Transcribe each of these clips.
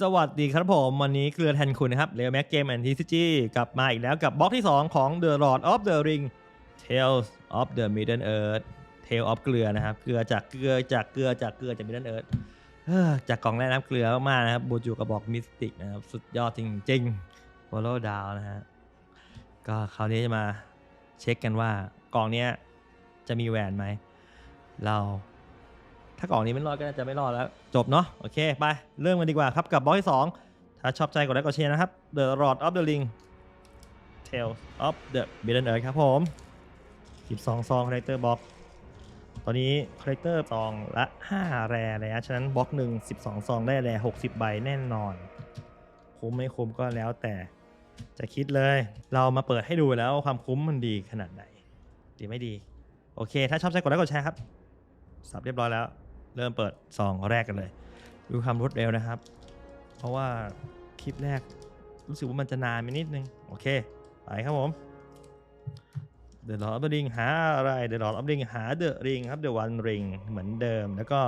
สวัสดีครับผม วันนี้เกลือแทนคุณนะครับเร o แม็กเกมแอนทีซีจีกลับมาอีกแล้วกับบล็อกที่ 2 ของ The Lord of the Ring Tales of the Middle Earth Tale of เกลือนะครับ เกลือจากเกลือจากเกลือจากเกลือจาก Middle Earth จากกล่องแรกนะครับเกลือมากๆนะครับบูจูกระบอกมิสติกนะครับ สุดยอดจริงๆ Follow Down นะฮะก็คราวนี้จะมาเช็คกันว่ากล่องนี้จะมีแหวนไหม เรา ถ้ากล่องนี้ไม่รอดก็น่าจะไม่รอดแล้ว จบเนาะโอเคไปเริ่มกันดีกว่าครับกับบล็อกที่2ถ้าชอบใจกดไลค์กดแชร์นะครับ The Lord of the Ring Tales of the Middle Earth ครับผม12ซองคาแรคเตอร์บล็อกตอนนี้คาแรคเตอร์ซองละ 5 แร่แล้วฉะนั้นบล็อกหนึ่ง12 ซองได้แร่60 ใบแน่นอน คุ้มไม่คุ้มก็แล้วแต่จะคิดเลย เรามาเปิดให้ดูแล้วความคุ้มมันดีขนาดไหน ดีไม่ดี โอเค ถ้าชอบใจกดไลค์กดแชร์ครับ สับเรียบร้อยแล้ว เริ่มเปิดซองแรกกันเลย ดูความรวดเร็วนะครับ เพราะว่าคลิปแรกรู้สึกว่ามันจะนานไปนิดนึง โอเค ไปครับผม The Lord of the Ring หาอะไร The Lord of the Ring หา The Ring ครับ The One Ring เหมือนเดิม แล้วก็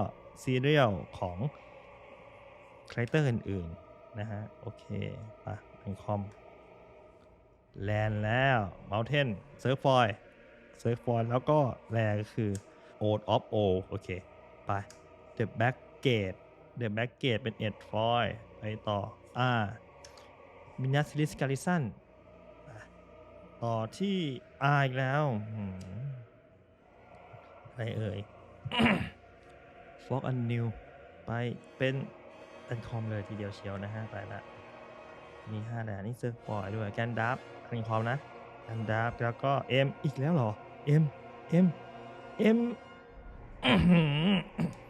ซีเรียลของคาแรคเตอร์อื่นๆนะฮะ โอเคไปเป็นคอมแลนแล้ว Mountain Surf f o i l Surf f o i l แล้วก็แรก็คือ Old of O โอเค ไป The Back Gate The Back Gate เป็น Ed Foy ไปต่ออ่ามินัสลิสการิสันต่อที่ R อีกแล้วอะไรเอ่ยฟอกอันนิวไปเป็นอันคอมเลยทีเดียวเชียวนะฮะ ไปละมีห้าแดนนี่เซิร์ฟบอยด้วยแกนดับอันคอมนะแกนดับแล้วก็ M อีกแล้วเหรอ M M M อื้อหืออื้อหือม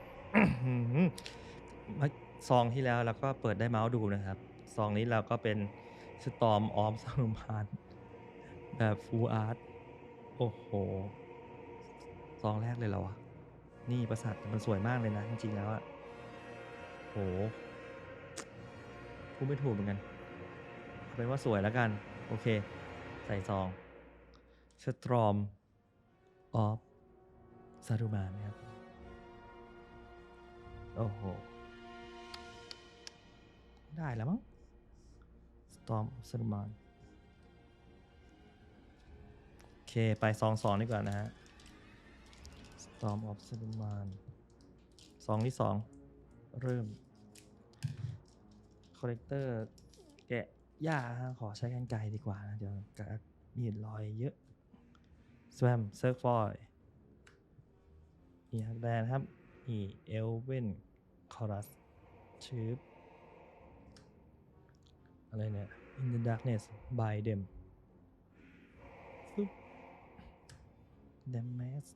ซองที่แล้วเราก็เปิดได้เมาส์ดูนะครับ ซองนี้เราก็เป็นสตอมออมสนุมานแบบฟูลอาร์ตโอ้โห ซองแรกเลยเหรอวะ นี่ประสาทมันสวยมากเลยนะ จริงๆแล้วอะโหพูดไม่ถูกเหมือนกันเอาเป็นว่าสวยแล้วกัน โอเค ใส่ซองสตรอมออฟซารุมานนะครับ โอ้โห ได้แล้วมั้งสตอมซารุมานโอเค ไปซองสองดีกว่านะฮะ Storm of s a r u m a n ซองที่สองเริ่มคอ l เลกเตอร์แกะยากฮะขอใช้กันไกลดีกว่านะ เดี๋ยวกะมีรอยเยอะ Swam s u r f o y มีฮักแดนครับ มีเอลเวนคอรัสชืบอะไรเนี่ย In the Darkness by them ฟึบ d a m a s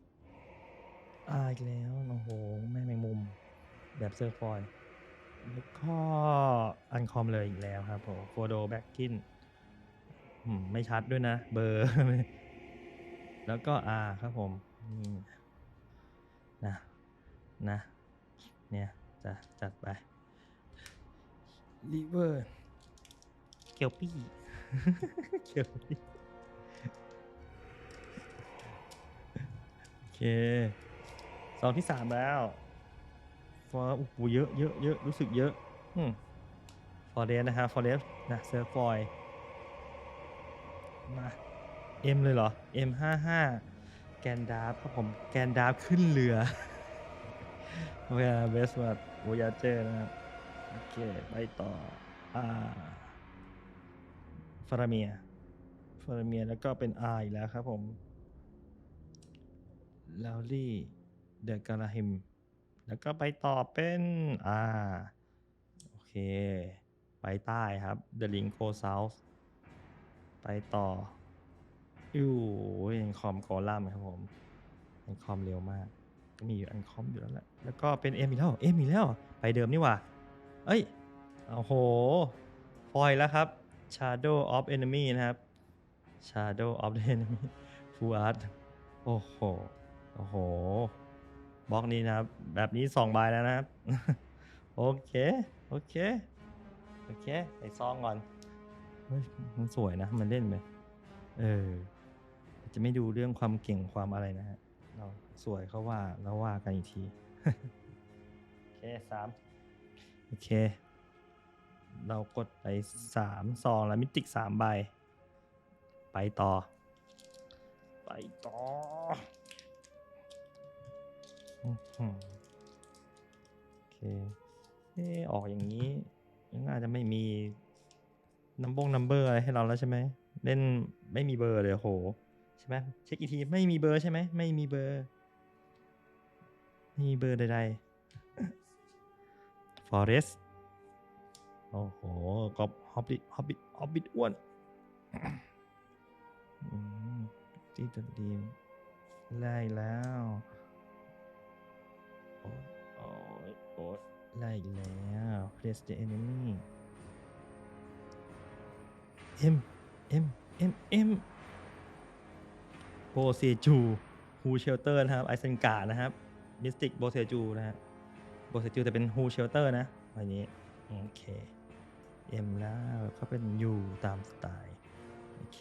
อาอีกแล้ว โอ้โห แม่แมงมุม แบบเซอร์ฟอยแล้วก็อันคอมเลยอีกแล้วครับผมโฟโดแบ็กกินไม่ชัดด้วยนะ เบอร์ แล้วก็ R ครับผม นี่นะ นะ เนี่ยจะจัดไปลิเวอร์เกียวปี้เกียวปี้โอเคซองที่สามแล้วฟอร์โอ้โหเยอะเยอะเยอะรู้สึกเยอะอืมฟอร์เรสนะฮะฟอร์เรสนะเซอร์ฟอยมา M เลยเหรอ M ห้าห้าแกนดาร์ฟครับผมแกนดาร์ฟขึ้นเรือ เวลาเบสวัดโวยาเจอร์นะครับ โอเค ไปต่อ อ่าฟาราเมียฟาราเมียแล้วก็เป็น R อีกแล้วครับผมลาวลี่เดอะกาลาฮิม แล้วก็ไปต่อเป็นอ่าโอเค ไปใต้ครับเดอะลิงโกเซาส์ไปต่ออยู่ยังคอมโกลัมครับผมยังคอมเร็วมาก ก็มีอยู่อันคอมอยู่แล้วแหละ แล้วก็เป็นเอ็มอีกแล้วเอ็มอีกแล้ว ไปเดิมนี่ว่า เอ้ยโอ้โห ฟอยแล้วครับ Shadow of Enemy นะครับ Shadow of the Enemy Full Art โอ้โห โอ้โห บล็อกนี้นะครับ แบบนี้สองใบแล้วนะครับ โอเค โอเค โอเคใส่ซองก่อน เฮ้ย มันสวยนะ มันเล่นไหมเออ จะไม่ดูเรื่องความเก่งความอะไรนะฮะ เราสวยเขาว่าเราว่ากันอีกที โอเคสามโอเค เรากดไปสามซองแล้วมิติกสามใบ ไปต่อ ไปต่ออื้อหือโอเคเออออกอย่างนี้น่าจะไม่มีนัมบงนัมเบอร์อะไรให้เราแล้วใช่ไหม เล่นไม่มีเบอร์เลยโห ใช่ไหมเช็คอีกทีไม่มีเบอร์ใช่ไหมไม่มีเบอร์ไม่มีเบอร์ใดๆ Forest โอ้โหก็ฮอบบิทฮอบบิทฮอบบิทอ้วนอืมที่ตัวดีมไล่แล้วโอ้ยโอ้ยโอ้ยไล่อีกแล้ว Place the enemy M M M M โบเซจูฮูเชลเตอร์นะครับไอเซนกานะครับ มิสติกโบเซจูนะฮะโบเซจูแต่เป็นฮูเชลเตอร์นะอันนี้ โอเค M แล้วก็เป็น U ตามสไตล์โอเค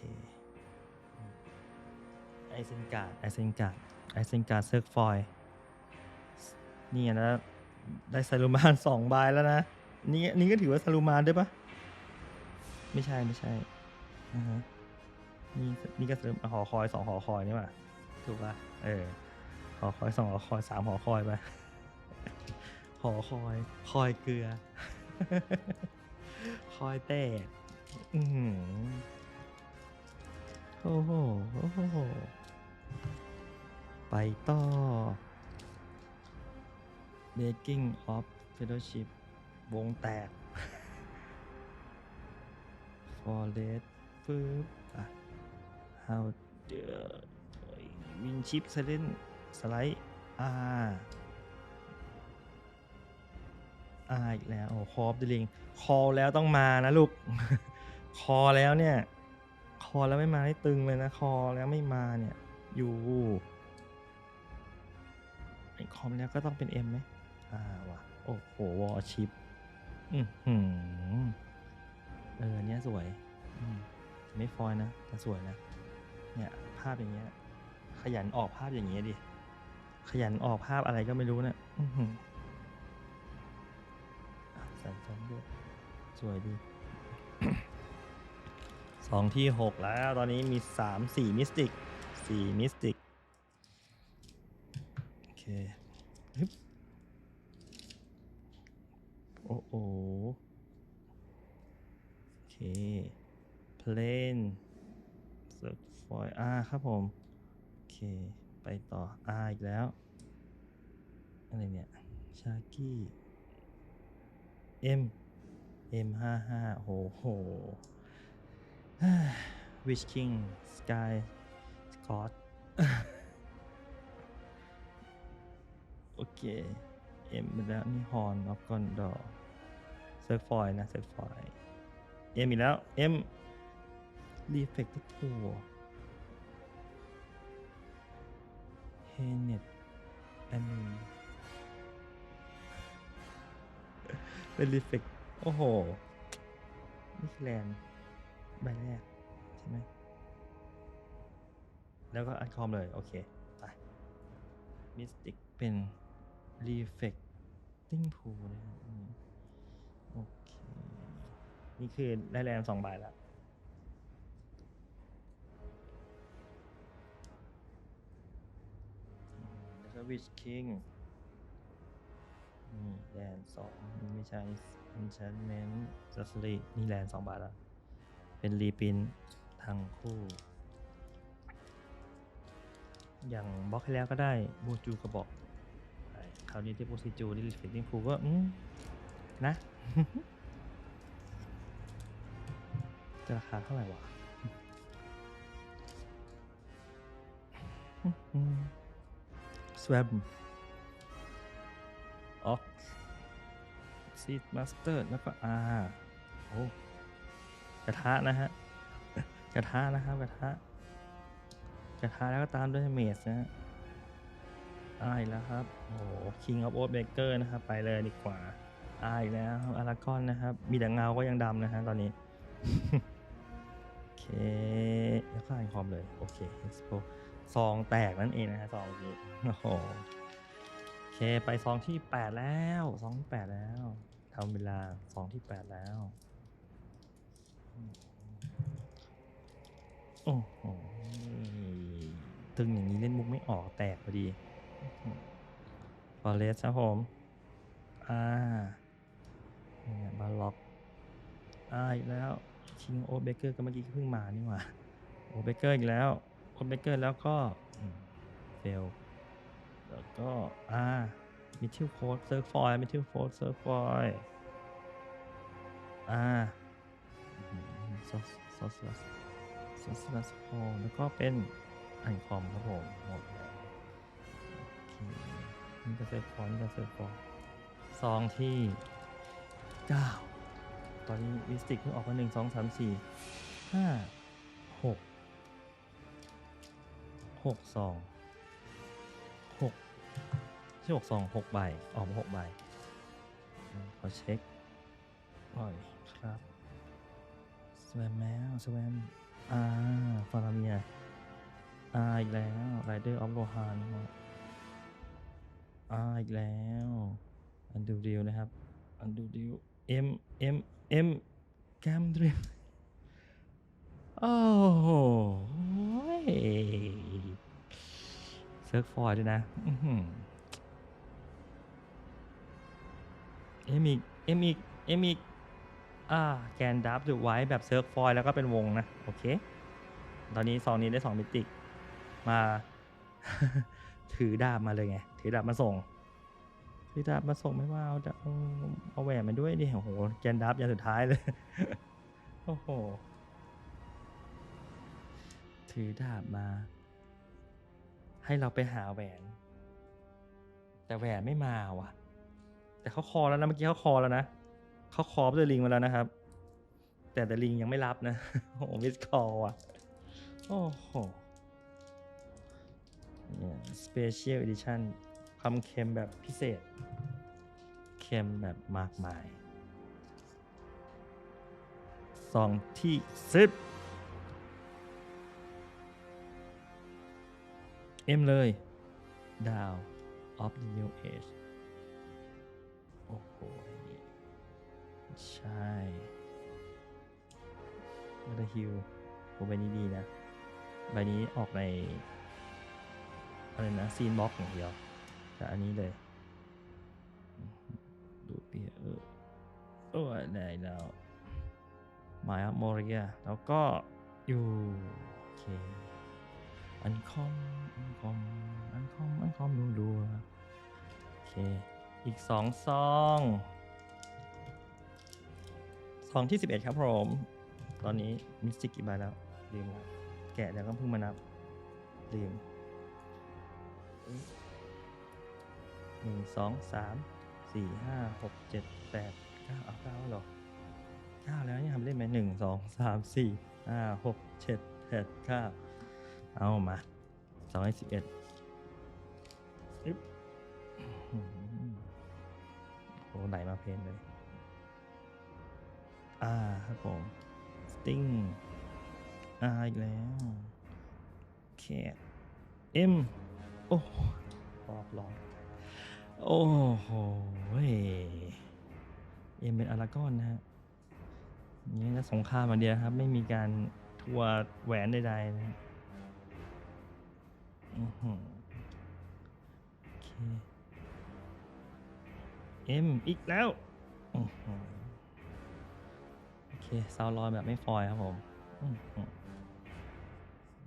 ไอเซนการ์ดไอเซนการ์ดไอเซนการ์ดเซิร์ฟฟอยนี่นะได้ซาลูมานสองใบแล้วนะ นี่นี่ก็ถือว่าซาลูมานด้ปะไม่ใช่ไม่ใช่อ่าฮะนี่นี่ก็ซาลูหอคอยสองหอคอยนี่ป่ะถูกป่ะเออ หอคอยสองหอคอยสามหอคอยไปหอคอยคอยเกลือ คอยแตกอือหือโอ้โหโอ้โหไปต่อ Making of Fellowship วงแตก Forest ปึ๊บอะ How the Winship Silent Slide อ่าอ่าอีกแล้ว โอ้คอฟดิลิง คอแล้วต้องมานะลูก คอแล้วเนี่ย คอแล้วไม่มาให้ตึงเลยนะ คอแล้วไม่มาเนี่ย อยู่ไอคอมแล้วก็ต้องเป็นเอ็มไหมอ่าว่ะ โอ้โห วอชิป อือหือ เออเนี้ยสวย อืมไม่ฟอยนะ แต่สวยนะ เนี่ย ภาพอย่างเงี้ย ขยันออกภาพอย่างเงี้ยดิ ขยันออกภาพอะไรก็ไม่รู้นะอือหืออะใส่ฟอนด้วยสวยดี สองที่หกแล้วตอนนี้มีสามสี่มิสติกสี่มิสติกโอเคฮึบโอ้โหโอเคเพลนเซิร์ฟฟอยอ่าครับผม โอเค ไปต่ออาอีกแล้ว อะไรเนี่ยชากี้เอ็มเอ็มห้าห้าโหโห Witch King Sky Scott โอเค เอ็มไปแล้วนี่ฮอนออฟกอนดอเซิร์ฟฟอยนะเซิร์ฟฟอย เอ็มอีกแล้ว เอ็มรีเฟกต์ทัว เฮเน็ตแอนิเป็นรีเฟกโอ้โห นี่คือแลนใบแรก ใช่ไหม แล้วก็อันคอมเลย โอเค ไป มิสติกเป็น reflecting pool นะโอเค นี่คือได้แรงสองใบแล้ว แล้วก็ Witch King นี่แลนสองนี่ไม่ใช่ enchantment sorcery นี่แลนสองบาทแล้วเป็นรีปินทั้งคู่ อย่างบล็อกให้แล้วก็ได้บูจูกระบอกคราวนี้ที่โพซิจูที่รีฟิตติ้งฟูก็อืมนะจะราคาเท่าไหร่วะ สวมออกซีดมาสเตอร์แล้วก็อาโอ้กระทะนะฮะ กระทะนะครับกระทะ กระทะแล้วก็ตามด้วยเมสนะฮะอายแล้วครับ โอ้โห King of Oath Baker นะครับ ไปเลยดีกว่าอายแล้วอารากอนนะครับ มีแต่เงาก็ยังดำนะฮะตอนนี้ โอเค แล้วก็อ่านคอมเลย โอเค Expo ซองแตกนั่นเองนะฮะซองนี้โอ้โหโอเคไปซองที่8แล้วซองที่8แล้วทำเวลาซองที่8แล้วโอ้โหตึงอย่างนี้เล่นมุกไม่ออกแตกพอดีฟอเรสครับผมอ่าเนี่ยบาล็อกอ่าอีกแล้วชิงโอเบเกอร์ก็เมื่อกี้เพิ่งมานี่หว่าโอเบเกอร์อีกแล้ว โอเบเกอร์แล้วก็เฟลแล้วก็อ่ามิทิลโคดเซิร์ฟฟอยมิทิลโคดเซิร์ฟฟอยอ่าซอสซอสลัสซอสลัสพอแล้วก็เป็นอันคอมครับผมหมดแล้วโอเคนี่ก็เซิร์ฟฟอยนี่ก็เซิร์ฟฟอยซองที่9ตอนนี้วิสติกเพิ่งออกมาหนึ่งสองสามสี่ห้าหก หกสองหกที่หกสองหกใบออกมาหกใบขอเช็คหน่อยครับสแวมแมวสแวมอ่าฟาราเมียอ่าอีกแล้วไรเดอร์ออฟโลฮานอ่าอีกแล้วอันดูดิวนะครับอันดูดิว M M M แกมดริมโอ้โห เซิร์ฟฟอร์ด้วยนะเอ็มอีกเอ็มอีกเอ็มอีกอ่าแกนดับดูไว้แบบเซิร์ฟฟอยแล้วก็เป็นวงนะ โอเค ตอนนี้ซองนี้ได้สองมิติมา ถือดาบมาเลยไง ถือดาบมาส่ง ถือดาบมาส่งไม่ว่าเอาเอาเอาแหวนมาด้วยดิโอ้โหแกนดับยันสุดท้ายเลย โอ้โห ถือดาบมา ให้เราไปหาแหวน แต่แหวนไม่มาว่ะ แต่เขาคอแล้วนะเมื่อกี้เขาคอแล้วนะเขาคอเดลิงมาแล้วนะครับ แต่เดลิงยังไม่รับนะโอ้โหมิสคอลอะโอ้โหเนี่ย Special Edition ความเค็มแบบพิเศษ เค็มแบบมากมายซองที่สิบ เอ็มเลย ดาว of the new age โอ้โหใช่ มาดฮิวโอ้ใบนี้ดีนะ ใบนี้ออกในอะไรนะซีนบ็อกอย่างเดียวแต่อันนี้เลย ดูเปียเออโอ้ยได้แล้วมาอัพโมเรียแล้วก็อยู่โอเค อันคอม อันคอม อันคอม อันคอมรัวๆโอเค อีกสองซองซองที่11ครับผม ตอนนี้มิสติกกี่ใบแล้วลืมแล้วแกะแล้วก็เพิ่งมานับลืมหนึ่งสองสามสี่ห้าหกเจ็ดแปดเก้าเอาเก้าหรอเก้าแล้วนี่ทำเล่นไหมหนึ่งสองสามสี่ห้าหกเจ็ดแปดเก้า เอามาสองร้อยสิบเอ็ดอึ๊บอื้อหือโอ้ไหลมาเพลนเลย อ่าครับผม สติ้งอ่าอีกแล้วแคเอ็มโอ้รอบรอบโอ้โหเอ็มเป็นอารากอนนะฮะนี่ก็สงครามมาเดียวครับ ไม่มีการทัวร์แหวนใดๆนะฮะ อื้อหือโอเคเอ็มอีกแล้วอื้อหือโอเคซาวลอยแบบไม่ฟอยครับผมอืมอืม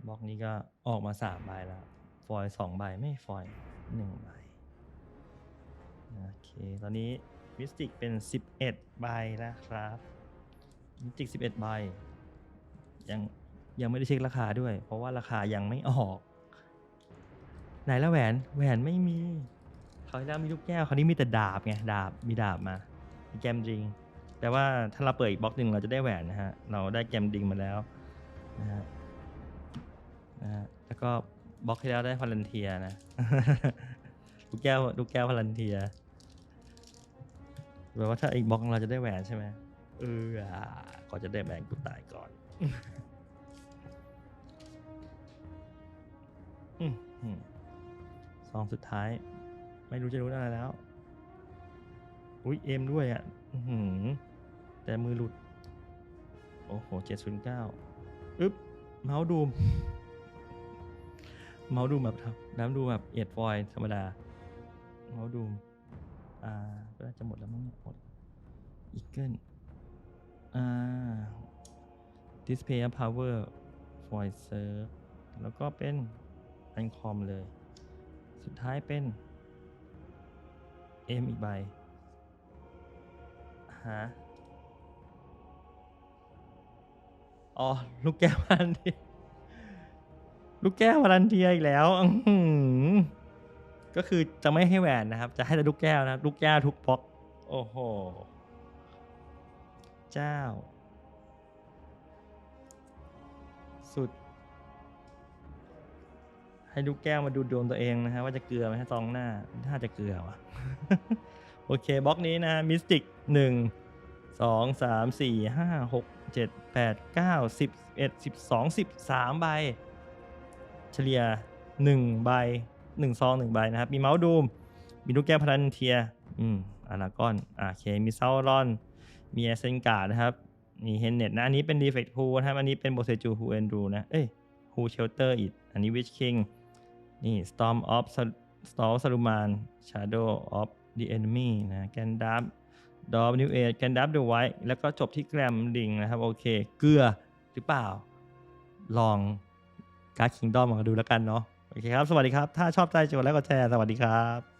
บล็อกนี้ก็ออกมาสามใบแล้วฟอยสองใบไม่ฟอยหนึ่งใบโอเค ตอนนี้มิสติกเป็นสิบเอ็ดใบแล้วครับมิสติกสิบเอ็ดใบยังยังไม่ได้เช็คราคาด้วย เพราะว่าราคายังไม่ออก ไหนแล้วแหวนแหวนไม่มีเขาวที่แล้วมีลูกแก้วคราวนี้มีแต่ดาบไงดาบมีดาบมามีแกมดริง แต่ว่าถ้าเราเปิดอีกบล็อกหนึ่งเราจะได้แหวนนะฮะเราได้แกมดิงมาแล้วนะฮะนะฮะแล้วก็บล็อกที่แล้วได้พาลันเทียนะ ลูกแก้วลูกแก้วพาลันเทียแปลว่าถ้าอีกบล็อกเราจะได้แหวนใช่ไหมเออก่อนจะได้แหวนกูตายก่อนอืมอืม ซองสุดท้าย ไม่รู้จะรู้อะไรแล้ว อุ้ยเอ็มด้วยอะหืแต่มือหลุด โอ้โหเจ็ดศูนย์เก้าอึ๊บ เมาส์ดูม เมาส์ดูมแบบน้ำดูแบบเอียดฟอยล์ธรรมดา เมาส์ดูม อ่า ก็จะหมดแล้วมั้งเนี่ยหมดอีเกิลอ่า display power voicer แล้วก็เป็นอันคอมเลย สุดท้ายเป็น M อีกใบหาอ๋อ ลูกแก้วมันทีลูกแก้ววารันเทียอีกแล้วก็คือจะไม่ให้แหวนนะครับ จะให้แต่ลูกแก้วนะ ลูกแก้วทุกบล็อก โอ้โห เจ้า ให้ลูกแก้วมาดูดวงตัวเองนะฮะว่าจะเกลือไหมฮะซองหน้าถ้าจะเกลือว่ะโอเคบล็อกนี้นะมิสติกหนึ่งสองสามสี่ห้าหกเจ็ดแปดเก้าสิบเอ็ดสิบสองสิบสามใบ เฉลี่ยหนึ่งใบหนึ่งซองหนึ่งใบนะครับ มีเมาส์ดูม มีลูกแก้วพลันเทีย อืมอารากอนอ่าโอเค มีเซารอน มีแอเซนการ์ดนะครับ มีเฮนเน็ตนะ อันนี้เป็นดีเฟกต์ฮูนะครับ อันนี้เป็นโบเซจูฮูเอนดูนะ เอ้ยฮูเชลเตอร์อีกอันนี้วิชคิง นี่ Storm of Storm Saruman Shadow of the Enemy นะแกนดับดอมนิวเอจแกนดับเดอะไวท์แล้วก็จบที่แกรมดิงนะครับ โอเค เกลือหรือเปล่า ลองการ์ดคิงดอมมาดูแล้วกันเนาะโอเคครับ สวัสดีครับ ถ้าชอบใจจดไลค์กดแชร์ สวัสดีครับ